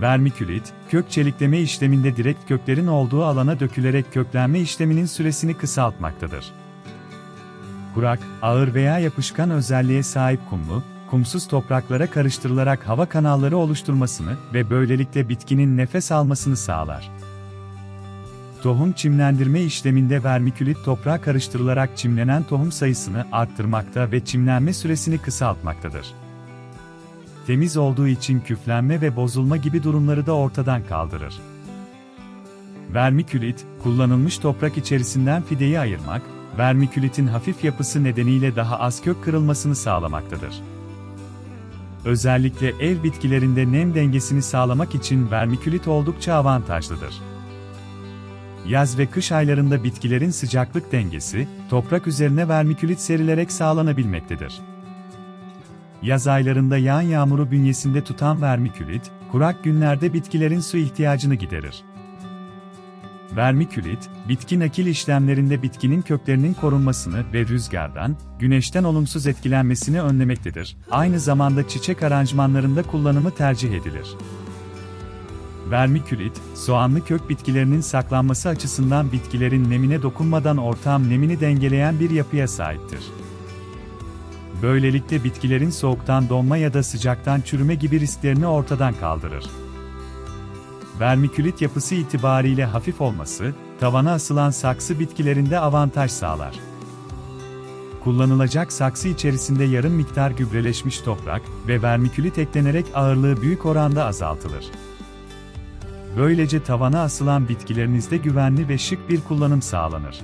Vermikülit, kök çelikleme işleminde direkt köklerin olduğu alana dökülerek köklenme işleminin süresini kısaltmaktadır. Kurak, ağır veya yapışkan özelliğe sahip kumlu, kumsuz topraklara karıştırılarak hava kanalları oluşturmasını ve böylelikle bitkinin nefes almasını sağlar. Tohum çimlendirme işleminde vermikülit toprağa karıştırılarak çimlenen tohum sayısını arttırmakta ve çimlenme süresini kısaltmaktadır. Temiz olduğu için küflenme ve bozulma gibi durumları da ortadan kaldırır. Vermikülit, kullanılmış toprak içerisinden fideyi ayırmak, vermikülitin hafif yapısı nedeniyle daha az kök kırılmasını sağlamaktadır. Özellikle ev bitkilerinde nem dengesini sağlamak için vermikülit oldukça avantajlıdır. Yaz ve kış aylarında bitkilerin sıcaklık dengesi, toprak üzerine vermikülit serilerek sağlanabilmektedir. Yaz aylarında yağan yağmuru bünyesinde tutan vermikülit, kurak günlerde bitkilerin su ihtiyacını giderir. Vermikülit, bitki nakil işlemlerinde bitkinin köklerinin korunmasını ve rüzgardan, güneşten olumsuz etkilenmesini önlemektedir. Aynı zamanda çiçek aranjmanlarında kullanımı tercih edilir. Vermikülit, soğanlı kök bitkilerinin saklanması açısından bitkilerin nemine dokunmadan ortam nemini dengeleyen bir yapıya sahiptir. Böylelikle bitkilerin soğuktan donma ya da sıcaktan çürüme gibi risklerini ortadan kaldırır. Vermikülit yapısı itibariyle hafif olması, tavana asılan saksı bitkilerinde avantaj sağlar. Kullanılacak saksı içerisinde yarım miktar gübreleşmiş toprak ve vermikülit eklenerek ağırlığı büyük oranda azaltılır. Böylece tavana asılan bitkilerinizde güvenli ve şık bir kullanım sağlanır.